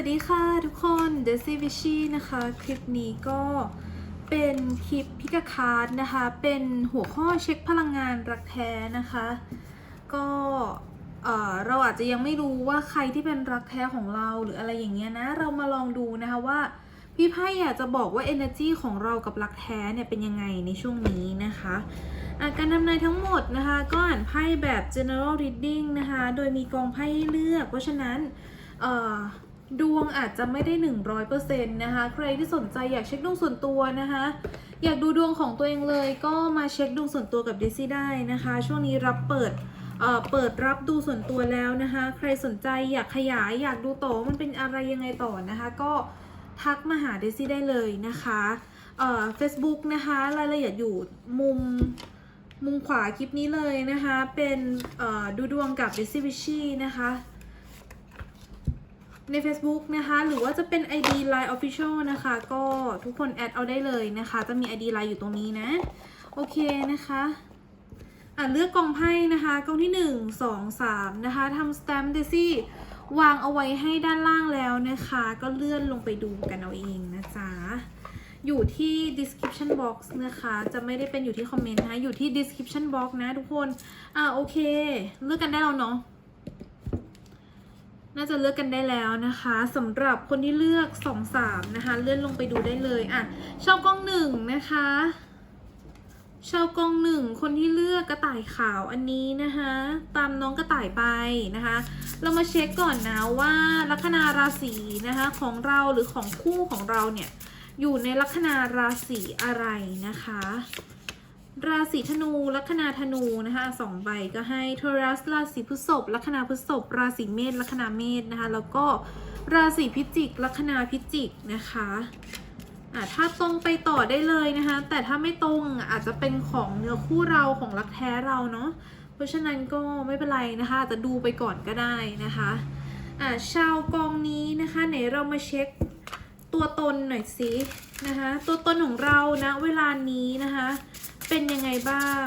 วัสดีค่ะทุกคนเดซี่วิชี่นะคะ คลิปนี้ก็เป็นคลิปพิกาคาร์ดนะคะ เป็นหัวข้อเช็คพลังงานรักแท้นะคะ ก็เอ่อเราอาจจะยังไม่รู้ว่าใครที่เป็นรักแท้ของเราหรืออะไรอย่างเงี้ยนะ เรามาลองดูนะคะว่าพี่ไพ่อยากจะบอกว่า energy ของเรากับรักแท้เนี่ยเป็นยังไงในช่วงนี้นะคะอะการดำเนินทั้งหมดนะคะ ก็อ่านไพ่แบบ general reading นะคะ โดยมีกองไพ่ให้เลือก เพราะฉะนั้นเอ่อ ดวงอาจจะไม่ได้ 100%นะคะ ใครที่สนใจอยากเช็คดวงส่วนตัวนะคะ อยากดูดวงของตัวเองเลยก็มาเช็คดวงส่วนตัวกับเดซี่ได้นะคะ ช่วงนี้รับเปิดเอ่อเปิดรับดูส่วนตัวแล้วนะคะ ใครสนใจอยากขยายอยากดูต่อมันเป็นอะไรยังไงต่อนะคะ ก็ทักมาหาเดซี่ได้เลยนะคะเอ่อ Facebook นะคะรายละเอียดอยู่มุมมุมขวาคลิปนี้เลยนะคะ เป็นเอ่อดูดวงกับเดซี่วิชี่นะคะ ใน Facebook นะคะ หรือว่าจะเป็น ID Line Official นะคะ ก็ทุกคนแอดเอาได้เลยนะคะ จะมี ID Line อยู่ตรงนี้นะ โอเคนะคะอะเลือกกองไพ่นะคะกองที่ 1 2 3 นะคะทำสแตมป์เดซี่วางเอาไว้ให้ด้านล่างแล้วนะคะ ก็เลื่อนลงไปดูกันเอาเองนะจ๊ะอยู่ที่ description box นะคะ จะไม่ได้เป็นอยู่ที่คอมเมนต์นะคะอยู่ที่ description box นะทุกคน อะโอเค เลือกกันได้แล้วเนาะ น่าจะเลือกกันได้แล้วนะคะสำหรับคนที่เลือก 2 3 นะคะ เลื่อนลงไปดูได้เลยอะชอบกล้องหนึ่งนะคะชอบกล้องหนึ่งคนที่เลือกกระต่ายขาวอันนี้นะคะ ตามน้องกระต่ายไปนะคะ เรามาเช็คก่อนนะว่าลัคนาราศีนะคะของเราหรือของคู่ของเราเนี่ยอยู่ในลัคนาราศีอะไรนะคะ ราศีธนูลัคนาธนูนะคะสองใบก็ให้ทอรัสราศีพฤษภลัคนาพฤษภราศีเมษลัคนาเมษนะคะ แล้วก็ราศีพิจิกลัคนาพิจิกนะคะอะถ้าตรงไปต่อได้เลยนะคะ แต่ถ้าไม่ตรงอาจจะเป็นของเนื้อคู่เราของรักแท้เราเนาะเพราะฉะนั้นก็ไม่เป็นไรนะคะจจะดูไปก่อนก็ได้นะคะอะชาวกองนี้นะคะไหนเรามาเช็คตัวตนหน่อยสินะคะตัวตนของเรานะเวลานี้นะคะ เป็นยังไงบ้าง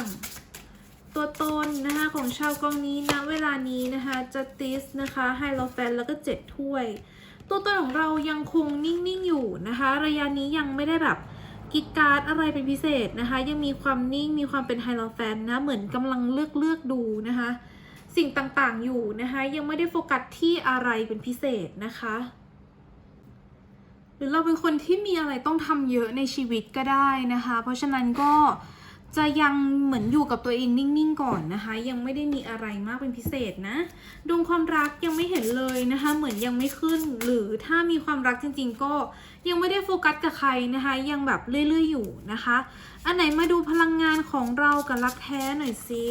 ตัวตนนะคะของชาวกองนี้นะเวลานี้นะคะจัติสนะคะไฮโลแฟนแล้วก็เจ็ดถ้วย ตัวตนของเรายังคงนิ่งๆอยู่นะคะ ระยะนี้ยังไม่ได้แบบกิดการอะไรเป็นพิเศษนะคะ ยังมีความนิ่งมีความเป็นไฮโลแฟนนะเหมือนกำลังเลือกเลือกดูนะคะ สิ่งต่างๆอยู่นะคะ ยังไม่ได้โฟกัสที่อะไรเป็นพิเศษนะคะ หรือเราเป็นคนที่มีอะไรต้องทำเยอะในชีวิตก็ได้นะคะ เพราะฉะนั้นก็ จะยังเหมือนอยู่กับตัวเองนิ่งๆก่อนนะคะ ยังไม่ได้มีอะไรมากเป็นพิเศษนะดวงความรักยังไม่เห็นเลยนะคะ เหมือนยังไม่ขึ้น หรือถ้ามีความรักจริง ๆ ก็ยังไม่ได้โฟกัสกับใครนะคะ ยังแบบเรื่อยๆอยู่นะคะ อันไหนมาดูพลังงานของเรากับรักแท้หน่อยสิ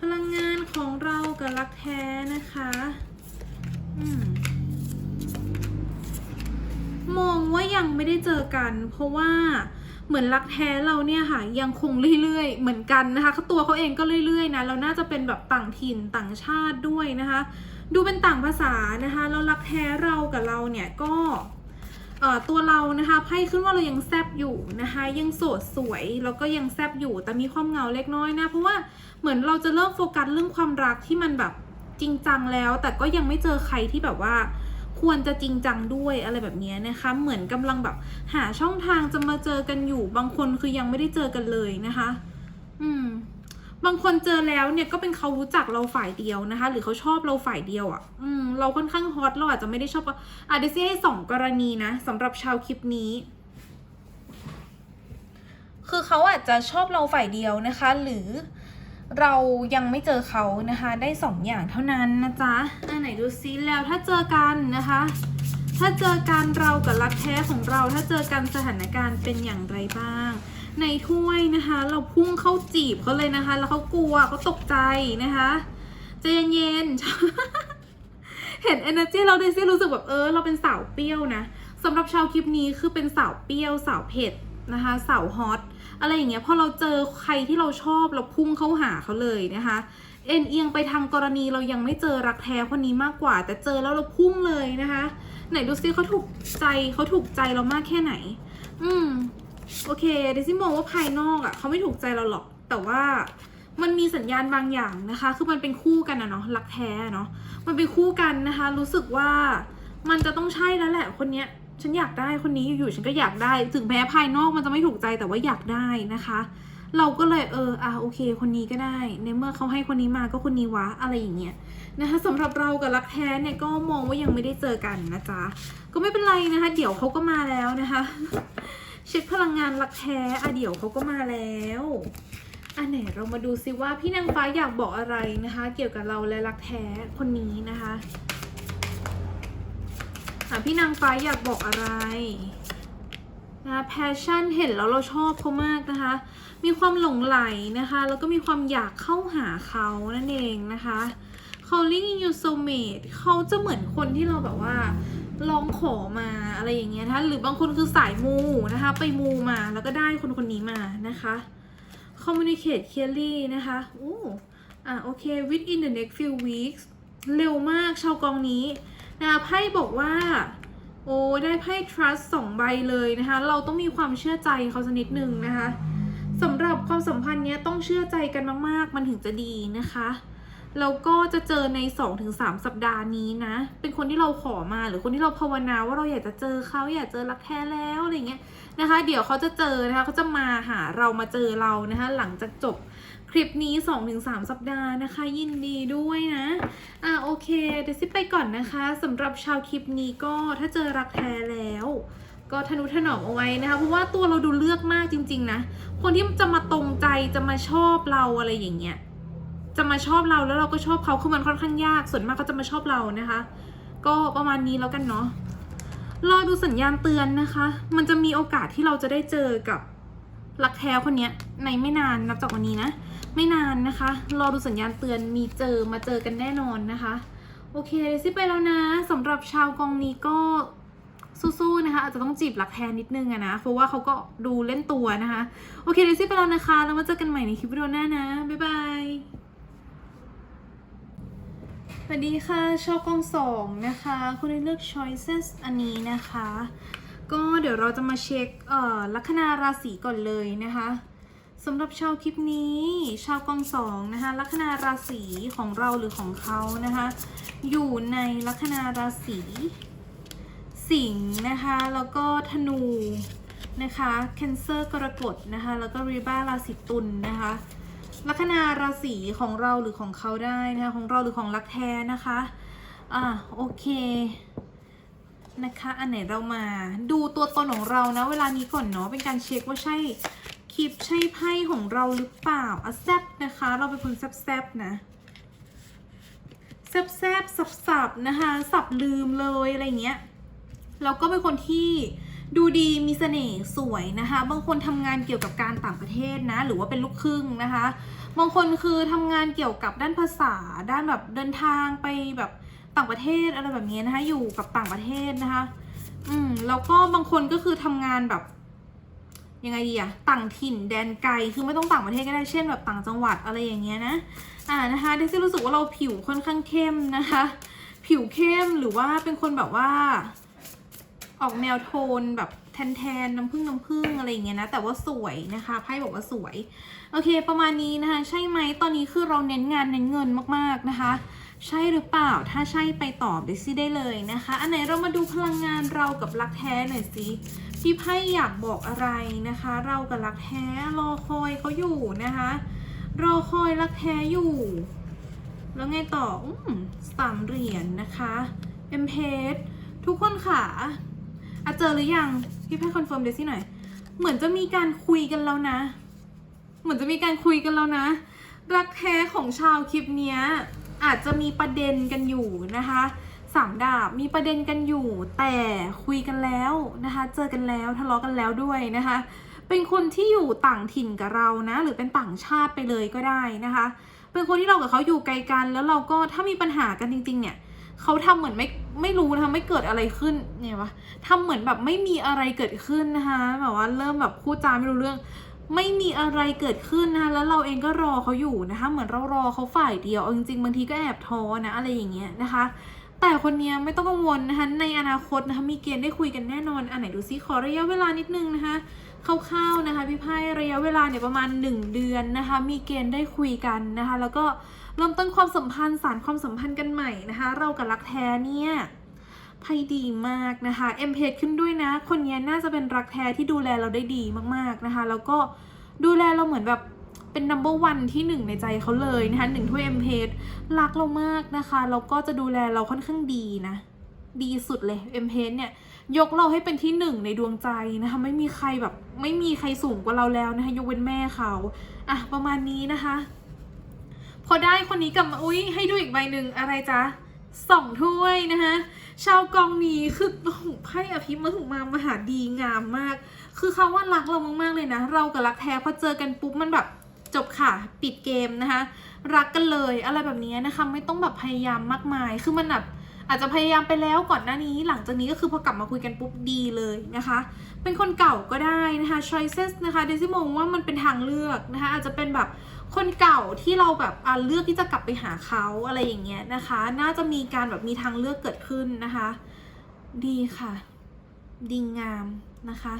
พลังงานของเรากับรักแท้นะคะอืมมองว่ายังไม่ได้เจอกัน เพราะว่า เหมือนรักแท้เราเนี่ยค่ะยังคงเรื่อยๆ เหมือนกันนะคะตัวเขาเองก็เรื่อยๆนะเราน่าจะเป็นแบบต่างถิ่นต่างชาติด้วยนะคะ ดูเป็นต่างภาษานะคะแล้วรักแท้เรากับเราเนี่ยก็ตัวเรานะคะไพ่ขึ้นว่าเรายังแซบอยู่นะคะยังโสดสวยแล้วก็ยังแซบอยู่แต่มีความเงาเล็กน้อยนะ เพราะว่าเหมือนเราจะเริ่มโฟกัสเรื่องความรักที่มันแบบจริงจังแล้ว แต่ก็ยังไม่เจอใครที่แบบว่า ควรจะจริงจังด้วยอะไรแบบนี้นะคะ เหมือนกำลังแบบหาช่องทางจะมาเจอกันอยู่ บางคนคือยังไม่ได้เจอกันเลยนะคะ อืม บางคนเจอแล้วเนี่ยก็เป็นเขารู้จักเราฝ่ายเดียวนะคะ หรือเขาชอบเราฝ่ายเดียวอะ่ะ อืม เราค่อนข้างฮอตเราอาจจะไม่ได้ชอบอะเดซี่ให้สองกรณีนะสำหรับชาวคลิปนี้คือเขาอาจจะชอบเราฝ่ายเดียวนะคะ หรือ เรายังไม่เจอเขานะคะ ได้สองอย่างเท่านั้นนะจ๊ะอันไหนดูซิแล้วถ้าเจอกันนะคะ ถ้าเจอกันเรากับรักแท้ของเรา ถ้าเจอกันสถานการณ์เป็นอย่างไรบ้าง ในถ้วยนะคะ เราพุ่งเข้าจีบเขาเลยนะคะ แล้วเขากลัวเขาตกใจนะคะใจเย็นๆเห็น energy เราได้ซิรู้สึกแบบเออ เราเป็นสาวเปรี้ยวนะสำหรับชาวคลิปนี้คือเป็นสาวเปรี้ยวสาวเผ็ดนะคะ สาวฮอต อะไรอย่างเงี้ยพอเราเจอใครที่เราชอบเราพุ่งเข้าหาเขาเลยนะคะ เอ็นเอียงไปทางกรณีเรายังไม่เจอรักแท้คนนี้มากกว่า แต่เจอแล้วเราพุ่งเลยนะคะ ไหนดูซิเขาถูกใจเขาถูกใจเรามากแค่ไหน อืมโอเคเดซี่มองว่าภายนอกอะ่ะเขาไม่ถูกใจเราหรอก แต่ว่ามันมีสัญญาณบางอย่างนะคะ คือมันเป็นคู่กันอะเนาะรักแท้เนาะมันเป็นคู่กันนะคะ รู้สึกว่ามันจะต้องใช่แล้วแหละคนเนี้ย ฉันอยากได้คนนี้อยู่ๆฉันก็อยากได้ ถึงแม้ภายนอกมันจะไม่ถูกใจแต่ว่าอยากได้นะคะ เราก็เลยเอออะโอเค คนนี้ก็ได้ ในเมื่อเขาให้คนนี้มาก็คนนี้วะอะไรอย่างเงี้ยนะคะสำหรับเรากับรักแท้เนี่ยก็มองว่ายังไม่ได้เจอกันนะจ๊ะก็ไม่เป็นไรนะคะ เดี๋ยวเขาก็มาแล้วนะคะ เช็คพลังงานรักแท้อะเดี๋ยวเขาก็มาแล้วอันไหนเรามาดูซิว่าพี่นางฟ้าอยากบอกอะไรนะคะ เกี่ยวกับเราและรักแท้คนนี้นะคะ พี่นางฟ้าอยากบอกอะไรนะคะแพชชั่นเห็นแล้วเราชอบเขามากนะคะ มีความหลงไหลนะคะ แล้วก็มีความอยากเข้าหาเขานั่นเองนะคะ calling in your soulmate เขาจะเหมือนคนที่เราแบบว่าลองขอมาอะไรอย่างเงี้ยนะคะหรือบางคนคือสายมูนะคะ ไปมูมาแล้วก็ได้คนคนนี้มานะคะ communicate clearly นะคะโอ้อะโอเค within the next few weeks เร็วมากชาวกองนี้ นะคะไพ่บอกว่า โอ้ได้ไพ่ trust สองใบเลยนะคะ เราต้องมีความเชื่อใจเขาสักนิดนึงนะคะสำหรับความสัมพันธ์เนี้ยต้องเชื่อใจกันมาก ๆ มันถึงจะดีนะคะแล้วก็จะเจอใน 2-3 สัปดาห์นี้นะ เป็นคนที่เราขอมาหรือคนที่เราภาวนาว่าเราอยากจะเจอเขาอยากเจอรักแท้แล้วอะไรเงี้ยนะคะ เดี๋ยวเขาจะเจอนะคะเขาจะมาหาเรามาเจอเรานะคะหลังจากจบ ลิปนี้ 2-3 สัปดาห์นะคะ ยินดีด้วยนะ อะโอเค เดี๋ยวซิไปก่อนนะคะสำหรับชาวคลิปนี้ก็ถ้าเจอรักแท้แล้ว ก็ทนุถนอมเอาไว้นะคะ เพราะว่าตัวเราดูเลือกมากจริง ๆ นะ คนที่จะมาตรงใจจะมาชอบเราอะไรอย่างเงี้ยจะมาชอบเราแล้วเราก็ชอบเขาคือมันค่อนข้างยากส่วนมากเขาจะมาชอบเรานะคะ ก็ประมาณนี้แล้วกันเนาะรอดูสัญญาณเตือนนะคะ มันจะมีโอกาสที่เราจะได้เจอกับ รักแท้คนนี้ในไม่นานนับจากวันนี้นะ ไม่นานนะคะ รอดูสัญญาณเตือนมีเจอมาเจอกันแน่นอนนะคะ โอเคเดซี่ไปแล้วนะสำหรับชาวกองนี้ก็สู้ๆนะคะอาจจะต้องจีบรักแทนนิดนึงอะนะ เพราะว่าเขาก็ดูเล่นตัวนะคะ โอเคเดซี่ไปแล้วนะคะ แล้วมาเจอกันใหม่ในคลิปวิดีโอหน้านะ บ๊ายบายสวัสดีค่ะชาวกองสองนะคะ คุณได้เลือก choices อันนี้นะคะ ก็เดี๋ยวเราจะมาเช็คเอ่อลัคนาราศีก่อนเลยนะคะสำหรับชาวคลิปนี้ ชาวกองสองนะคะลัคนาราศีของเราหรือของเขานะคะอยู่ในลัคนาราศีสิงห์นะคะแล้วก็ธนูนะคะแคนเซอร์กรกฎนะคะแล้วก็รีบ้าราศีตุลนนะคะลัคนาราศีของเราหรือของเขาได้นะคะของเราหรือของรักแท้นะคะอะโอเค นะคะ อันไหนเรามาดูตัวตนของเรานะเวลานี้ก่อนเนาะเป็นการเช็คว่าใช่คลิปใช่ไพ่ของเราหรือเปล่าอะแซบนะคะ เราเป็นคนแซบแซบๆนะแซบแซบสับสับๆนะคะสับลืมเลยอะไรเงี้ยแล้วก็เป็นคนที่ดูดีมีเสน่ห์สวยนะคะ บางคนทำงานเกี่ยวกับการต่างประเทศนะ หรือว่าเป็นลูกครึ่งนะคะ บางคนคือทำงานเกี่ยวกับด้านภาษา ด้านแบบเดินทางไปแบบ ต่างประเทศอะไรแบบนี้นะคะ อยู่กับต่างประเทศนะคะ อืมแล้วก็บางคนก็คือทำงานแบบยังไงดีอะต่างถิ่นแดนไกลคือไม่ต้องต่างประเทศก็ได้เช่นแบบต่างจังหวัดอะไรอย่างเงี้ยนะอ่านะคะเดซี่รู้สึกว่าเราผิวค่อนข้างเข้มนะคะ ผิวเข้มหรือว่าเป็นคนแบบว่า ออกแนวโทนแบบแทนๆน้ำผึ้งน้ำผึ้งอะไรอย่างเงี้ยนะแต่ว่าสวยนะคะไพ่บอกว่าสวย โอเค ประมาณนี้นะคะ ใช่ไหมตอนนี้คือเราเน้นงานเน้นเงินมากๆนะคะ ใช่หรือเปล่า ถ้าใช่ไปตอบเดซี่ได้เลยนะคะ อันไหนเรามาดูพลังงานเรากับรักแท้หน่อยสิพี่ไพ่อยากบอกอะไรนะคะ เรากับรักแท้รอคอยเขาอยู่นะคะ รอคอยรักแท้อยู่ แล้วไงต่ออืมสามเหรียญนะคะเอ็มเพสทุกคนค่ะอะเจอหรือยังพี่ไพ่คอนเฟิร์มเดซี่หน่อย เหมือนจะมีการคุยกันแล้วนะ เหมือนจะมีการคุยกันแล้วนะ รักแท้ของชาวคลิปเนี้ย อาจจะมีประเด็นกันอยู่นะคะสามดาบมีประเด็นกันอยู่ แต่คุยกันแล้วนะคะ เจอกันแล้วทะเลาะกันแล้วด้วยนะคะ เป็นคนที่อยู่ต่างถิ่นกับเรานะ หรือเป็นต่างชาติไปเลยก็ได้นะคะ เป็นคนที่เรากับเขาอยู่ไกลกัน แล้วเราก็ถ้ามีปัญหากันจริง ๆ เนี่ยเขาทำเหมือนไม่ไม่รู้นะคะไม่เกิดอะไรขึ้นเนี่ยวะทำเหมือนแบบไม่มีอะไรเกิดขึ้นนะคะแบบว่าเริ่มแบบพูดจาไม่รู้เรื่อง ไม่มีอะไรเกิดขึ้นนะคะแล้วเราเองก็รอเขาอยู่นะคะ เหมือนเรารอเขาฝ่ายเดียวจริงๆบางทีก็แอบท้อนะอะไรอย่างเงี้ยนะคะ แต่คนเนี้ยไม่ต้องกังวลนะคะในอนาคตนะคะมีเกณฑ์ได้คุยกันแน่นอนอันไหนดูซิขอระยะเวลานิดนึงนะคะคร่าวๆนะคะพี่ไพ่ระยะเวลาเนี่ยประมาณ 1 เดือนนะคะมีเกณฑ์ได้คุยกันนะคะ แล้วก็เริ่มต้นความสัมพันธ์สารความสัมพันธ์กันใหม่นะคะ เรากับรักแท้เนี่ย ไพ่ดีมากนะคะเอ็มเพขึ้นด้วยนะ คนนี้น่าจะเป็นรักแท้ที่ดูแลเราได้ดีมากๆนะคะ แล้วก็ดูแลเราเหมือนแบบเป็น number one ที่หนึ่งในใจเขาเลยนะคะหนึ่งถ้วยเอ็มเพรักเรามากนะคะแล้วก็จะดูแลเราค่อนข้างดีนะ ดีสุดเลยเอ็มเพเนี่ยยกเราให้เป็นที่หนึ่งในดวงใจนะคะไม่มีใครแบบไม่มีใครสูงกว่าเราแล้วนะคะยกเว้นแม่เขาอะประมาณนี้นะคะ พอได้คนนี้กลับมาอุ้ยให้ดูอีกใบหนึ่งอะไรจ๊ะ สองถ้วยนะคะชาวกองนี้คือโอ้โหไพ่อภิมถึงมามหาดีงามมาก คือเขาว่ารักเรามาก ๆ เลยนะ เรากับรักแท้พอเจอกันปุ๊บมันแบบจบค่ะ ปิดเกมนะคะ รักกันเลยอะไรแบบนี้นะคะ ไม่ต้องแบบพยายามมากมาย คือมันแบบอาจจะพยายามไปแล้วก่อนหน้านี้ หลังจากนี้ก็คือพอกลับมาคุยกันปุ๊บดีเลยนะคะ เป็นคนเก่าก็ได้นะคะ choices นะคะเดซิมงว่ามันเป็นทางเลือกนะคะ อาจจะเป็นแบบ คนเก่าที่เราแบบเลือกที่จะกลับไปหาเขาอะไรอย่างเงี้ยนะคะ น่าจะมีการแบบมีทางเลือกเกิดขึ้นนะคะ ดีค่ะ ดีงามนะคะ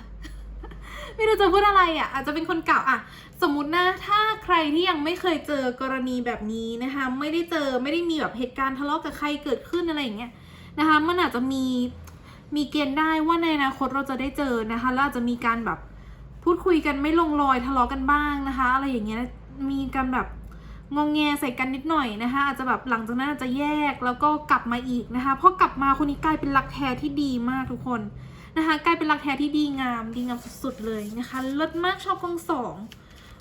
ไม่รู้จะพูดอะไรอะอาจจะเป็นคนเก่าอะ สมมตินะถ้าใครที่ยังไม่เคยเจอกรณีแบบนี้นะคะ ไม่ได้เจอไม่ได้มีแบบเหตุการณ์ทะเลาะกับใครเกิดขึ้นอะไรอย่างเงี้ยนะคะ มันอาจจะมีมีเกณฑ์ได้ว่าในอนาคตเราจะได้เจอนะคะแล้วอาจจะมีการแบบพูดคุยกันไม่ลงรอยทะเลาะกันบ้างนะคะ อะไรอย่างเงี้ย มีการแบบงงแงใส่กันนิดหน่อยนะคะ อาจจะแบบหลังจากนั้นอาจจะแยกแล้วก็กลับมาอีกนะคะพอกลับมาคนนี้กลายเป็นรักแท้ที่ดีมากทุกคนนะคะกลายเป็นรักแท้ที่ดีงามดีงามสุดๆเลยนะคะเลิศมากชอบกองสอง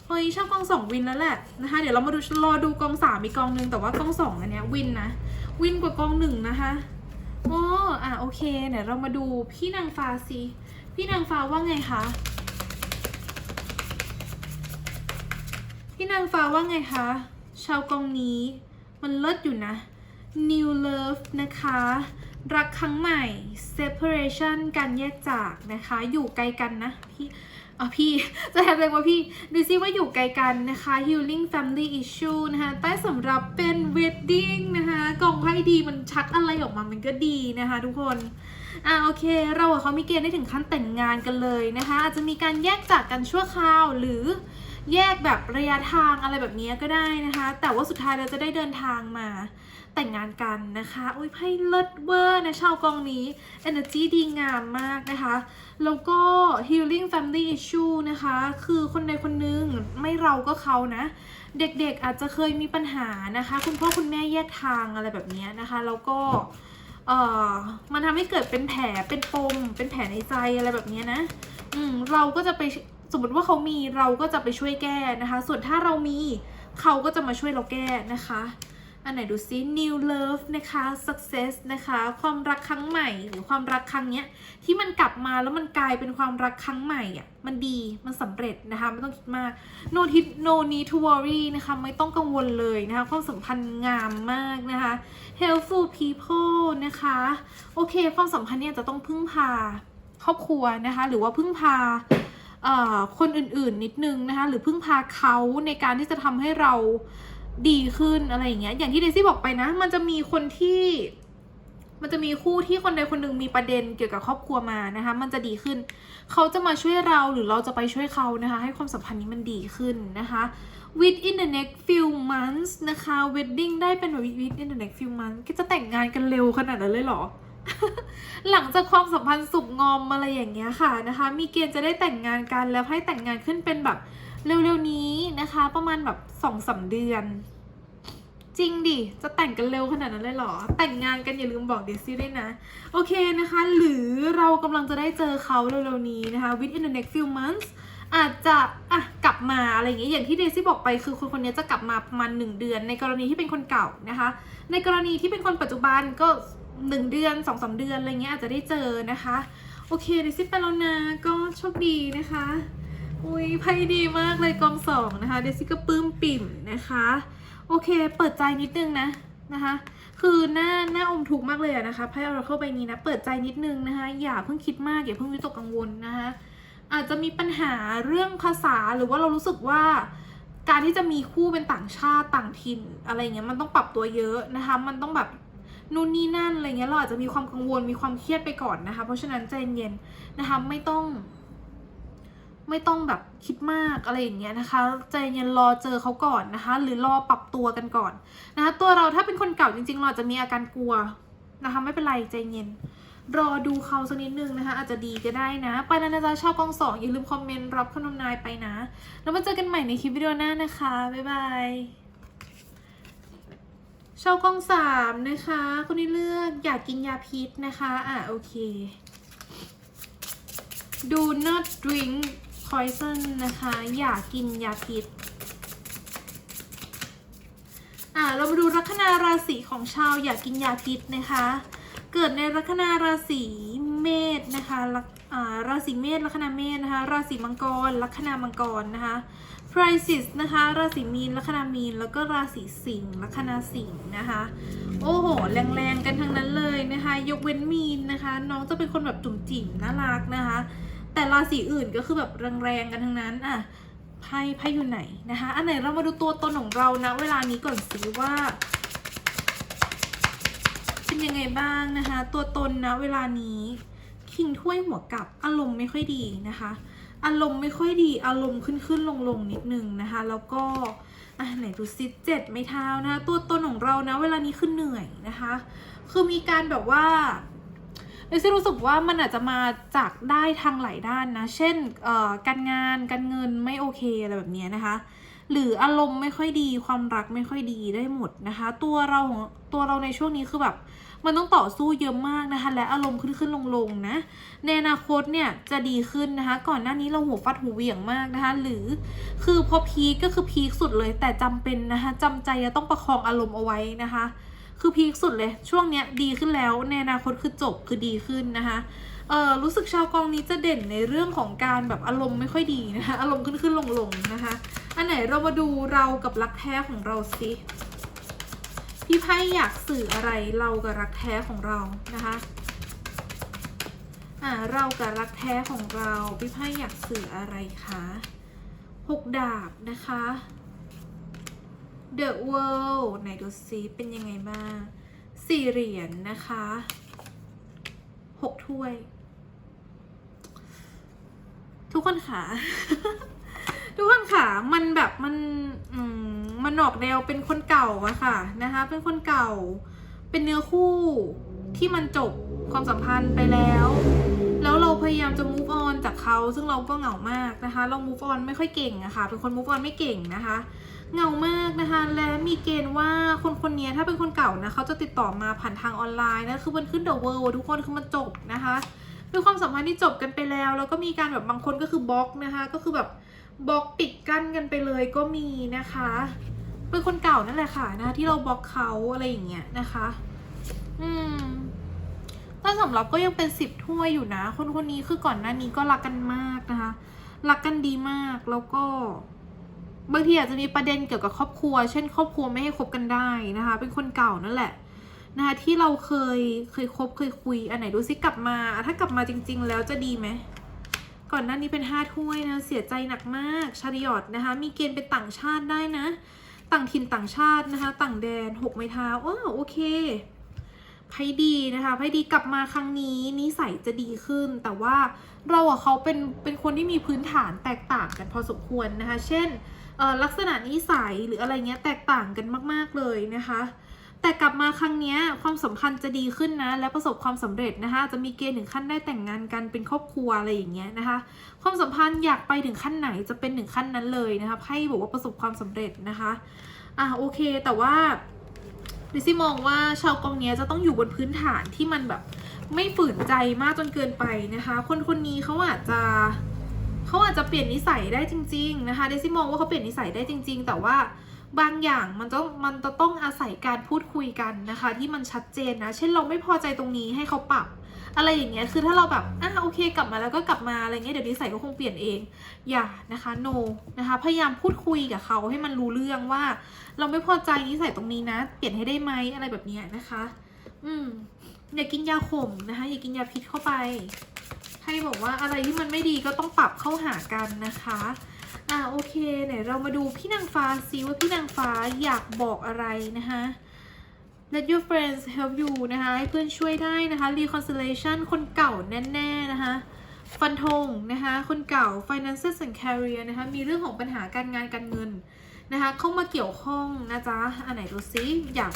เฮ้ยชอบกองสองวินแล้วแหละนะคะเดี๋ยวเรามาดูรอดูกองสามอีกกองหนึ่งแต่ว่ากองสองอันเนี้ยวินนะวินกว่ากองหนึ่งนะคะโอ้อะโอเคเดี๋ยวเรามาดูพี่นางฟ้าสิพี่นางฟ้าว่าไงคะ พี่นางฟ้าว่าไงคะ ชาวกองนี้ มันเลิศอยู่นะ New Love นะคะ รักครั้งใหม่ separation การแยกจากนะคะ อยู่ไกลกันนะ พี่อะพี่ จะแทนเองว่าพี่ ดูซิว่าอยู่ไกลกันนะคะ healing family issue นะคะ ใต้สำหรับเป็น wedding นะคะกองไพ่ดีมันชัดอะไรออกมามันก็ดีนะคะทุกคน อะโอเค เราเขามีเกณฑ์ได้ถึงขั้นแต่งงานกันเลยนะคะ อาจจะมีการแยกจากกันชั่วคราวหรือ แยกแบบระยะทางอะไรแบบนี้ก็ได้นะคะ แต่ว่าสุดท้ายเราจะได้เดินทางมาแต่งงานกันนะคะอุ้ยไพ่เลิศเวอร์นะชาวกองนี้ energy ดีงามมากนะคะ แล้วก็ healing family issue นะคะ คือคนใดคนหนึ่งไม่เราก็เขานะ เด็กๆอาจจะเคยมีปัญหานะคะ คุณพ่อคุณแม่แยกทางอะไรแบบนี้นะคะ แล้วก็เอ่อมันทำให้เกิดเป็นแผลเป็นปมเป็นแผลในใจอะไรแบบนี้นะ อืมเราก็จะไป สมมติว่าเขามีเราก็จะไปช่วยแก้นะคะ ส่วนถ้าเรามีเขาก็จะมาช่วยเราแก้นะคะ อันไหนดูซิ new love นะคะ success นะคะ ความรักครั้งใหม่หรือความรักครั้งเนี้ยที่มันกลับมาแล้วมันกลายเป็นความรักครั้งใหม่อะมันดีมันสำเร็จนะคะไม่ต้องคิดมาก no need no need to worry นะคะไม่ต้องกังวลเลยนะคะความสัมพันธ์งามมากนะคะ helpful people นะคะโอเค ความสัมพันธ์เนี่ยจะต้องพึ่งพาครอบครัวนะคะ หรือว่าพึ่งพา คนอื่นๆนิดนึงนะคะหรือพึ่งพาเขาในการที่จะทำให้เราดีขึ้นอะไรอย่างเงี้ยอย่างที่เดซี่บอกไปนะ มันจะมีคนที่ มันจะมีคู่ที่คนใดคนหนึ่งมีประเด็นเกี่ยวกับครอบครัวมานะคะ มันจะดีขึ้น เขาจะมาช่วยเราหรือเราจะไปช่วยเขานะคะ ให้ความสัมพันธ์นี้มันดีขึ้นนะคะ within the next few months นะคะ wedding ได้เป็นแบบ within the next few months ก็จะแต่งงานกันเร็วขนาดนั้นเลยเหรอ หลังจากความสัมพันธ์สุกงอมอะไรอย่างเงี้ยค่ะนะคะ มีเกณฑ์จะได้แต่งงานกันแล้วให้แต่งงานขึ้นเป็นแบบเร็วๆนี้นะคะ ประมาณแบบสองสามเดือน จริงดิ จะแต่งกันเร็วขนาดนั้นเลยเหรอ แต่งงานกันอย่าลืมบอกเดซี่ด้วยนะ โอเคนะคะ หรือเรากำลังจะได้เจอเขาเร็วๆนี้นะคะ within the next few months อาจจะอะกลับมาอะไรอย่างเงี้ยอย่างที่เดซี่บอกไปคือคนคนนี้จะกลับมาประมาณหนึ่งเดือน ในกรณีที่เป็นคนเก่านะคะ ในกรณีที่เป็นคนปัจจุบันก็ หนึ่งเดือนสองสามเดือนอะไรเงี้ยอาจจะได้เจอนะคะ โอเคเดซี่ไปแล้วนะก็โชคดีนะคะอุ้ยไพ่ดีมากเลยกองสองนะคะ เดซี่ก็ปื้มปิ่มนะคะ โอเคเปิดใจนิดนึงนะนะคะ คือหน้าหน้าอมทุกข์มากเลยนะคะไพ่เราเข้าไปนี้นะเปิดใจนิดนึงนะคะ อย่าเพิ่งคิดมากอย่าเพิ่งวิตกกังวลนะคะ อาจจะมีปัญหาเรื่องภาษาหรือว่าเรารู้สึกว่า การที่จะมีคู่เป็นต่างชาติต่างถิ่นอะไรเงี้ยมันต้องปรับตัวเยอะนะคะ มันต้องแบบ นู่นนี่นั่นอะไรเงี้ยเราอาจจะมีความกังวลมีความเครียดไปก่อนนะคะ เพราะฉะนั้นใจเย็นนะคะไม่ต้อง ไม่ต้องแบบคิดมากอะไรอย่างเงี้ยนะคะ ใจเย็นรอเจอเขาก่อนนะคะ หรือรอปรับตัวกันก่อนนะคะ ตัวเราถ้าเป็นคนเก่าจริง ๆ เราจจะมีอาการกลัวนะคะ ไม่เป็นไรใจเย็นรอดูเขาสักนิดนึงนะคะ อาจจะดีก็ได้นะ ไปแล้วนะจ๊ะชอบกองสองอย่าลืมคอมเมนต์รับคำนำนายไปนะ แล้วมาเจอกันใหม่ในคลิปวิดีโอหน้านะคะ บ๊ายบาย ชอบกองสามนะคะ คนที่เลือกอยากกินยาพิษนะคะ อะโอเค do not drink poison นะคะ อยากกินยาพิษ อ่าเรามาดูลัคนาราศีของชาวอยากกินยาพิษนะคะ เกิดในลัคนาราศีเมษนะคะ ราศีเมษลัคนาเมษนะคะ ราศีมังกรลัคนามังกรนะคะไพรซิสนะคะ ราศีมีนลัคนามีน แล้วก็ราศีสิงห์ลัคนาสิงห์นะคะ โอ้โห แรงๆ กันทั้งนั้นเลยนะคะ ยกเว้นมีนนะคะ น้องจะเป็นคนแบบจุ๋มจิ๋มน่ารักนะคะ แต่ราศีอื่นก็คือแบบแรงๆ กันทั้งนั้นอะไพ่ไพ่อยู่ไหนนะคะ อันไหนเรามาดูตัวตนของเรานะเวลานี้ก่อนสิว่าเป็นยังไงบ้างนะคะ ตัวตนนะเวลานี้ คิงถ้วยหัวกลับอารมณ์ไม่ค่อยดีนะคะ อารมณ์ไม่ค่อยดีอารมณ์ขึ้นขึ้นลงลงนิดนึงนะคะ แล้วก็อะไหนดูซิเจ็ดไม่เท้านะตัวตนของเรานะ เวลานี้คือเหนื่อยนะคะ คือมีการแบบว่าเอซี่รู้สึกว่ามันอาจจะมาจากได้ทางหลายด้านนะ เช่นการงานการเงินไม่โอเคอะไรแบบนี้นะคะ หรืออารมณ์ไม่ค่อยดีความรักไม่ค่อยดีได้หมดนะคะ ตัวเราของตัวเราในช่วงนี้คือแบบ มันต้องต่อสู้เยอะมากนะคะ และอารมณ์ขึ้นขึ้นลงลงนะในอนาคตเนี่ยจะดีขึ้นนะคะ ก่อนหน้านี้เราหัวฟัดหูเหวี่ยงมากนะคะ หรือคือพอพีคก็คือพีคสุดเลย แต่จำเป็นนะคะจำใจจะต้องประคองอารมณ์เอาไว้นะคะ คือพีคสุดเลย ช่วงเนี้ยดีขึ้นแล้วในอนาคตคือจบคือดีขึ้นนะคะเออรู้สึกชาวกองนี้จะเด่นในเรื่องของการแบบอารมณ์ไม่ค่อยดีนะคะ อารมณ์ขึ้นขึ้นลงลงนะคะ อันไหนเรามาดูเรากับรักแท้ของเราสิ พี่ไพ่อยากสื่ออะไรเรากับรักแท้ของเรานะคะอ่าเรากับรักแท้ของเราพี่ไพ่อยากสื่ออะไรคะหกดาบนะคะ The World ไหนดูซิเป็นยังไงบ้างสี่เหรียญนะคะหกถ้วย ทุกคนค่ะ ทุกคนค่ะ มันแบบมัน อืม มันออกแนวเป็นคนเก่าอะค่ะนะคะ เป็นคนเก่า เป็นเนื้อคู่ที่มันจบความสัมพันธ์ไปแล้ว แล้วเราพยายามจะ move on จากเขาซึ่งเราก็เหงามากนะคะ เรา move on ไม่ค่อยเก่งอะค่ะ เป็นคน move on ไม่เก่งนะคะ เหงามากนะคะ และมีเกณฑ์ว่าคนคนนี้ถ้าเป็นคนเก่านะเขาจะติดต่อมาผ่านทางออนไลน์นะคือมันขึ้น the world ทุกคนคือมันจบนะคะเป็นความสัมพันธ์ที่จบกันไปแล้ว แล้วก็มีการแบบบางคนก็คือบล็อกนะคะ ก็คือแบบ บล็อกปิดกั้นกันไปเลยก็มีนะคะเป็นคนเก่านั่นแหละค่ะนะที่เราบล็อกเขาอะไรอย่างเงี้ยนะคะ อืมถ้าสำหรับก็ยังเป็นสิบถ้วยอยู่นะ คนคนนี้คือก่อนหน้านี้ก็รักกันมากนะคะ รักกันดีมากแล้วก็ บางทีอาจจะมีประเด็นเกี่ยวกับครอบครัว เช่น ครอบครัวไม่ให้คบกันได้นะคะ เป็นคนเก่านั่นแหละนะคะที่เราเคยเคยคบเคยคุย อันไหนดูซิกลับมา ถ้ากลับมาจริง ๆ แล้วจะดีไหม ก่อนหน้านี้เป็นห้าถ้วยนะเสียใจหนักมากชาริออตนะคะ มีเกณฑ์เป็นต่างชาติได้นะ ต่างถิ่นต่างชาตินะคะ ต่างแดนหกไม้เท้าว้าวโอเคไพ่ดีนะคะไพ่ดีกลับมาครั้งนี้นิสัยจะดีขึ้น แต่ว่าเราอะเขาเป็นเป็นคนที่มีพื้นฐานแตกต่างกันพอสมควรนะคะ เช่นลักษณะนิสัยหรืออะไรเงี้ยแตกต่างกันมาก ๆเลยนะคะ แต่กลับมาครั้งนี้ความสัมพันธ์จะดีขึ้นนะ และประสบความสำเร็จนะคะจะมีเกณฑ์ถึงขั้นได้แต่งงานกันเป็นครอบครัวอะไรอย่างเงี้ยนะคะ ความสัมพันธ์อยากไปถึงขั้นไหนจะเป็นถึงขั้นนั้นเลยนะคะไพ่บอกว่าประสบความสำเร็จนะคะอะโอเคแต่ว่าดิซี่มองว่าชาวกองเนี้ยจะต้องอยู่บนพื้นฐานที่มันแบบไม่ฝืนใจมากจนเกินไปนะคะ คนคนนี้เขาอาจจะเขาอาจจะเปลี่ยนนิสัยได้จริง ๆ นะคะดิซี่มองว่าเขาเปลี่ยนนิสัยได้จริง ๆ แต่ว่า บางอย่างมันต้องมันจะต้องอาศัยการพูดคุยกันนะคะ ที่มันชัดเจนนะ เช่นเราไม่พอใจตรงนี้ให้เขาปรับ อะไรอย่างเงี้ยคือถ้าเราแบบอะโอเค กลับมาแล้วก็กลับมาอะไรเงี้ยเดี๋ยวนิสัยก็คงเปลี่ยนเอง อย่านะคะ no นะคะพยายามพูดคุยกับเขาให้มันรู้เรื่องว่า เราไม่พอใจนิสัยตรงนี้นะ เปลี่ยนให้ได้ไหมอะไรแบบเนี้ยนะคะ อืมอย่ากินยาขมนะคะอย่ากินยาพิษเข้าไปให้บอกว่าอะไรที่มันไม่ดีก็ต้องปรับเข้าหากันนะคะ อ่าโอเคไหนเรามาดูพี่นางฟ้าซิว่าพี่นางฟ้าอยากบอกอะไรนะคะ Let your friends help you นะคะให้เพื่อนช่วยได้นะคะ reconciliation คนเก่าแน่ๆนะคะฟันธงนะคะคนเก่า finances and career นะคะมีเรื่องของปัญหาการงานการเงินนะคะเข้ามาเกี่ยวข้องนะจ๊ะอันไหนดูซิอยาก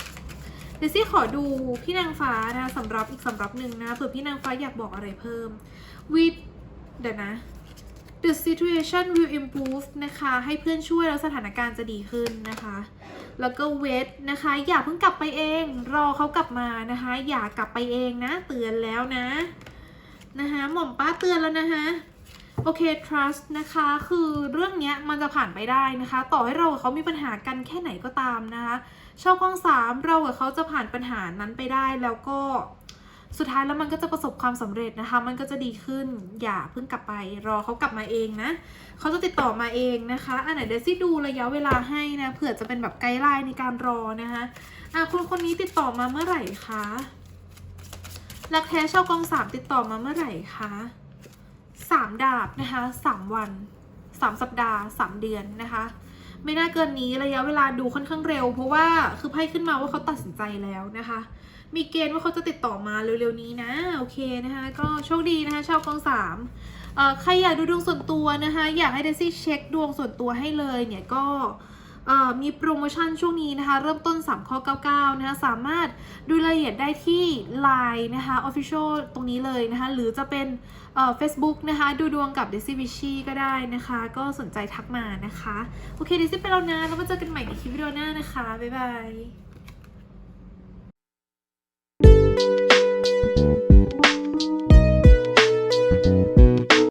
เดี๋ยวซี่ขอดูพี่นางฟ้านะะสำรับอีกสำรับหนึ่งนะเผื่อพี่นางฟ้าอยากบอกอะไรเพิ่ม with เดี๋ยวนะ the situation will improve นะคะ ให้เพื่อนช่วยแล้วสถานการณ์จะดีขึ้นนะคะ แล้วก็ wait นะคะ อย่าเพิ่งกลับไปเอง รอเขากลับมานะคะ อย่ากลับไปเองนะ เตือนแล้วนะ นะคะหม่อมป้าเตือนแล้วนะคะโอเค trust นะคะ คือเรื่องเนี้ยมันจะผ่านไปได้นะคะ ต่อให้เรากับเขามีปัญหากันแค่ไหนก็ตามนะคะชาวกองสามเรากับเขาจะผ่านปัญหานั้นไปได้แล้วก็ สุดท้ายแล้วมันก็จะประสบความสำเร็จนะคะ มันก็จะดีขึ้นอย่าเพิ่งกลับไป รอเขากลับมาเองนะเขาจะติดต่อมาเองนะคะ อันไหนเดี๋ยวซี่ดูระยะเวลาให้นะเผื่อจะเป็นแบบไกด์ไลน์ในการรอนะคะอะคุณคนนี้ติดต่อมาเมื่อไหร่คะรักแท้ชาวกองสามติดต่อมาเมื่อไหร่คะสามดาบนะคะสามวันสามสัปดาห์สามเดือนนะคะ ไม่น่าเกินนี้ระยะเวลาดูค่อนข้างเร็ว เพราะว่าคือไพ่ขึ้นมาว่าเขาตัดสินใจแล้วนะคะ มีเกณฑ์ว่าเขาจะติดต่อมาเร็วๆนี้นะโอเคนะคะก็โชคดีนะคะชาวกองสามเอ่อใครอยากดูดวงส่วนตัวนะคะ อยากให้เดซี่เช็คดวงส่วนตัวให้เลยเนี่ยก็ มีโปรโมชั่นช่วงนี้นะคะ เริ่มต้น3ข้อ99นะคะสามารถดูรายละเอียดได้ที่ Line นะคะ Official ตรงนี้เลยนะคะ หรือจะเป็นเฟซบุ๊กนะคะ ดูดวงกับ d e ซี่วิชี่ก็ได้นะคะ ก็สนใจทักมานะคะ โอเคเดซี่ไปแล้วนะ แล้วมาเจอกันใหม่ในคลิปวิดีโอหน้านะคะ บ๊ายบาย